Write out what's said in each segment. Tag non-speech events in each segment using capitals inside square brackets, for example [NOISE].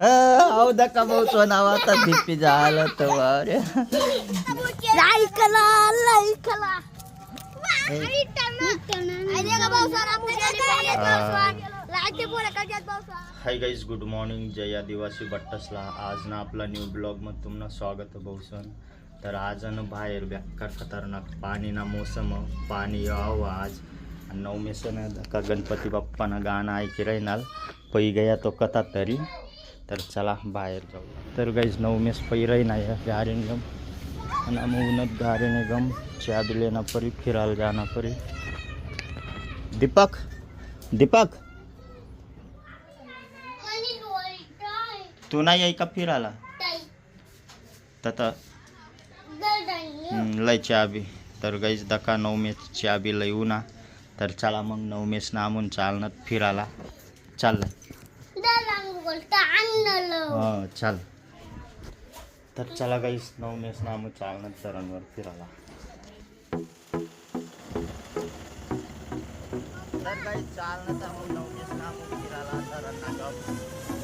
अहो दका भाऊ सोनावा आता धिप्पी झालं तर अरे ऐकला ऐकला हाय गाईज गुड मॉर्निंग जय आदिवासी बट्टसला आज ना आपला न्यू ब्लॉगमध्ये तुम्हाला स्वागत आहे भाऊसन तर आज ना बाहेर बेकार खतरनाक पाणी ना मोसम पाणी यावं आज. आणि नवमेसन का गणपती बाप्पाना गाणं ऐकी राहणार पै गया तो कथा तरी. तर चला बाहेर जाऊ. तर गाईज नवमेस पै नाही गारेन गम. आणि आम्ही उन्हात गारेने गम. चहा बी लेना परी फिरायला जाना परी. दीपक दीपक. तू नाही आहे का फिरायला? तर लय चहा बी. तर गाईज दका नवमेस चहा बी लय उन्हा. तर चला मग नवमेस नामून चालणार फिरायला. चाललं हो. चाल. तर चला गाईस नवमेस नामून चालणार चरणवर फिरायला. तर काही चालणं तर नवमेस नामून फिरायला तर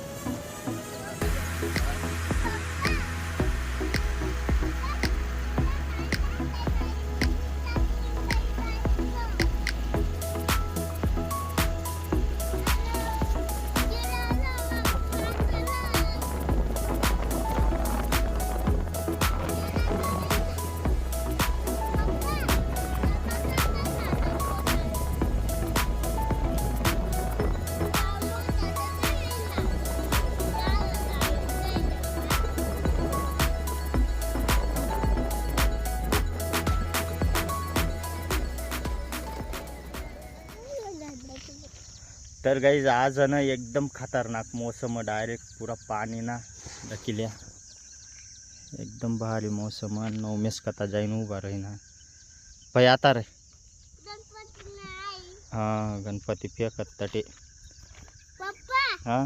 तर गाईज आज ना एकदम खतरनाक मौसम डायरेक्ट पुरा पाणी ना दकिल्या एकदम भारी मौसम नवमेस कथा जाईन उभा राहीना पै आता रे. हा गणपती फेकत तटे हा?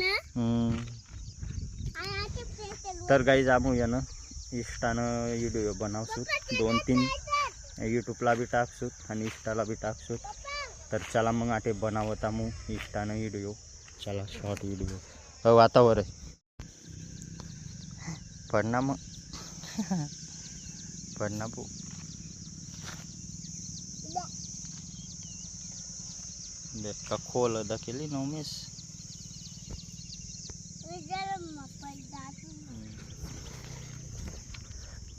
ना तर गाईज आमू यानं इष्टानं व्हिडिओ बनावसूत दोन तीन. यूट्यूबला बी टाकसूत आणि इष्टाला बी टाकसूत तर चला मग आटे बनावत आमू इष्टानं व्हिडिओ चला शॉर्ट व्हिडिओ हो वातावरण पडना मग. पडना का खोल दकेली नवमेस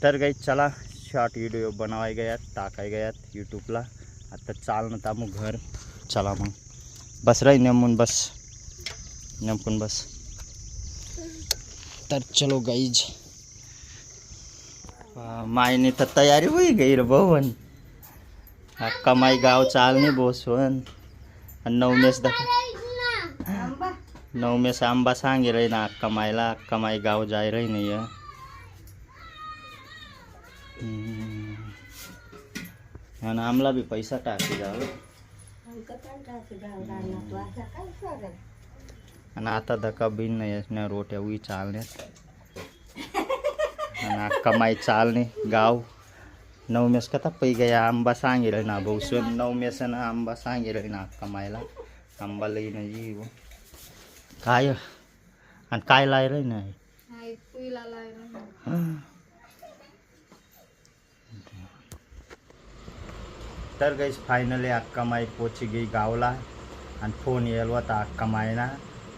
तर काही चला शॉर्ट व्हिडिओ बनवाय गयात टाकाय गयात यूट्यूबला आता चालणं तामू घर. चला मग. बस राही नेमून बस. नेमकून बस. तर चलो गाईज मायने तर तयारी होई गई रे भवन अक्का माई गाव चालणे बोसवन. आणि नवमेस दख नवमेस आंबा. सांगे रही ना अक्का मायला अक्का माई गाव जाय रही नाही आणि आमला बी पैसा टाकी जाव. आणि आता धक्का बिन नाही असण्या रोट्या उई चालण्यात. आणि अक्का माई चालणे गाव. नवमेस कथा पै गया आंबा सांगेल ना भाऊसून नवमेस ना आंबा सांगेल ना अक्का मायला आंबा लई नाही येऊ काय? आणि काय लाय रे नाही? तर गाईस फायनली अक्का माई पोची गई गावला आणि फोन येईल होता अक्का मायना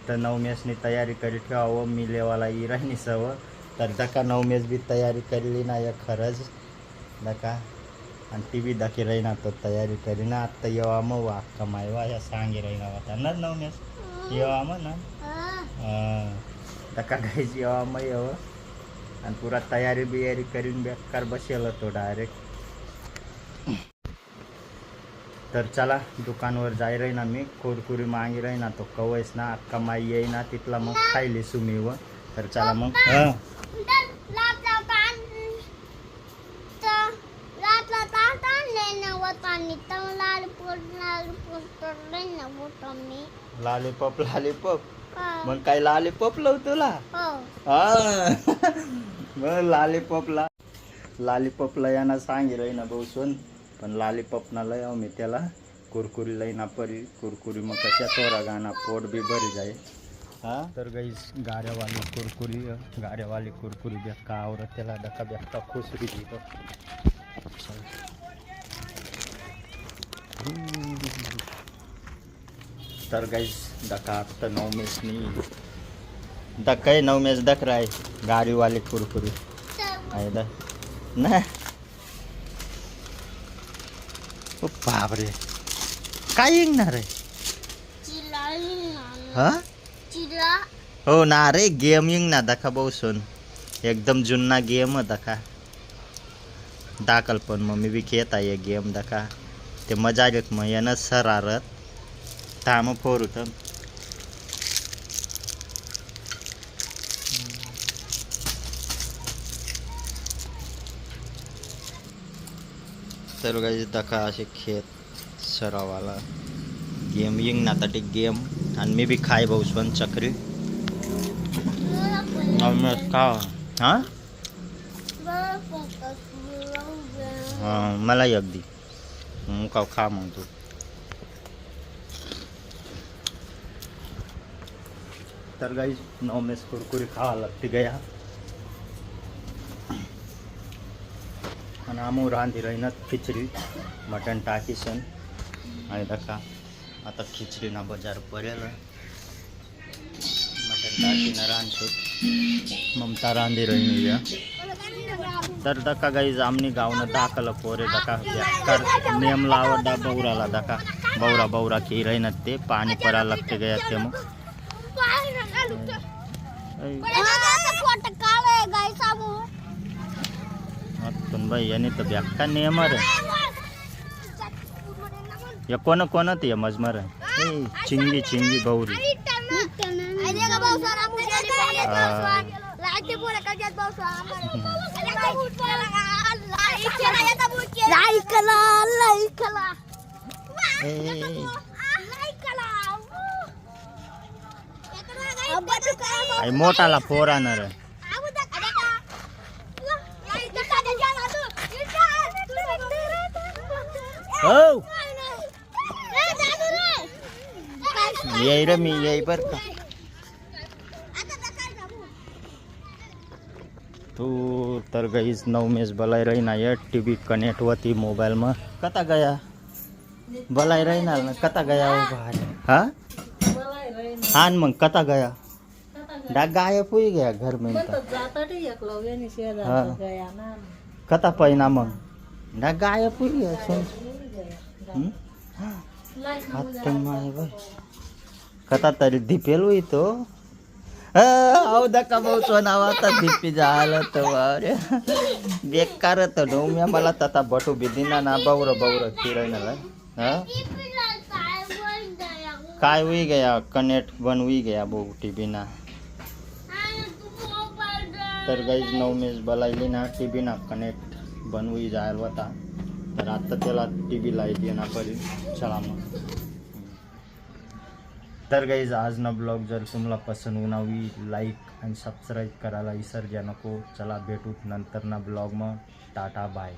तर नवमेसनी तयारी करी ठेवावं मी लेवाला इराणी सव. तर दका नवमेस बी तयारी करली ना या खरंच दका आणि टी व्ही दाखी राहीना तो तयारी करीना आत्ता येवा मग अक्का माय वा या सांगे राहीना होता ना नवमेस येवा मग ना? दका गायची येवा मग येव. आणि पुरा तयारी बियारी करीन बेकार बसेल तो डायरेक्ट तर चला दुकानवर जाय राही ना मी. कुरकुरी मागी राही ना तो कवयस ना अक्का माई येई ना तिथला मग खायली सुमी व. तर चला मग. Lollipop lollipop. मग काय लॉलीपॉप लाव तुला? हा. [LAUGHS] मग लॉलीपॉपला लॉलीपॉपला यांना सांगे राही ना भाऊ सोन. पण लॉलीपॉपना लय मी त्याला. कुरकुरी लई ना परी कुरकुरी मग कशा तोरा गाना पोट भी भरी जाए हा? तर गाईस गाड्यावाली कुरकुरी गाड्यावाली कुरकुरी बेक्का आवरत त्याला डका बेक्का खुश रिली तर गाईस डका आता नऊ मेसनी डकाय नऊ मेस राय गाडीवाली कुरकुरी. आहे दा. ना. ओ बापरे. काय येणार आहे? हा? हो ना रे गेम येईन ना दाखा भाऊ सोन. एकदम जुन्ना गेम दाखा दाखल पण मग मी बी खेळत आहे गेम दाखा ते मजा येत मग येणं सरारत थांब फोर होतं तर काही दाखा असे खेळ सरावाला गेम येईन ना आता ते गेम आणि मी बी खाय भाऊ सोन चक्री. का? हां? हां मला एक दी. मग का खा मग तू. तर गाई नऊ मेस कुरकुरी खावा लागते गया. आणि आमू रांधी राहीनात खिचडी मटण टाकीसन आणि दका आता खिचडी ना बजार पडेल मटण टाकीनं रांधतो ममता रांधी रही या तर दका गाईज आमनी गावनं दाखल पोरे दका बेकार नेम लावत दा बौराला दका बौरा बौरा की रही ते पाणी पडा लागते गया ते मग याने तर बेकार नेम रे. या कोण कोण ते मजमर आहे? ए, चिंगी चिंगी बौरी ए, ए, ए. आई मोठाला पोर आणणार आहे हो येई रे मी येई बर का तू तर गईस नऊ मेस बलाई रही ना ये टीवी कनेक्ट होती मोबाईल में कता गया बलाई रही ना कता गया हो भाई हा हान मग कता गया ना गायब पुरी गया सुन माय बाई. कता तरी धिपेल हुई तो. अहो दका भाऊ सोनावा आता धिपी झालं तर अरे बेकार तर डोम्या मला तता बटू बिदिना ना बौर बौर किरायला हा काय हुई गया कनेक्ट बन हुई गया भाऊ टीव्ही ना तर गाईज नऊ मेस बलायली ना टी ना कनेक्ट बन हुई जायला होता तर आता त्याला टी व्ही लाइट येणार पडेल. चला मग. तर गाईज आज न ब्लॉग जर तुम्हाला पसंत होणावी लाईक आणि सबस्क्राईब करायला विसर्जा नको. चला भेटूत नंतर ना ब्लॉग मग. Tata bye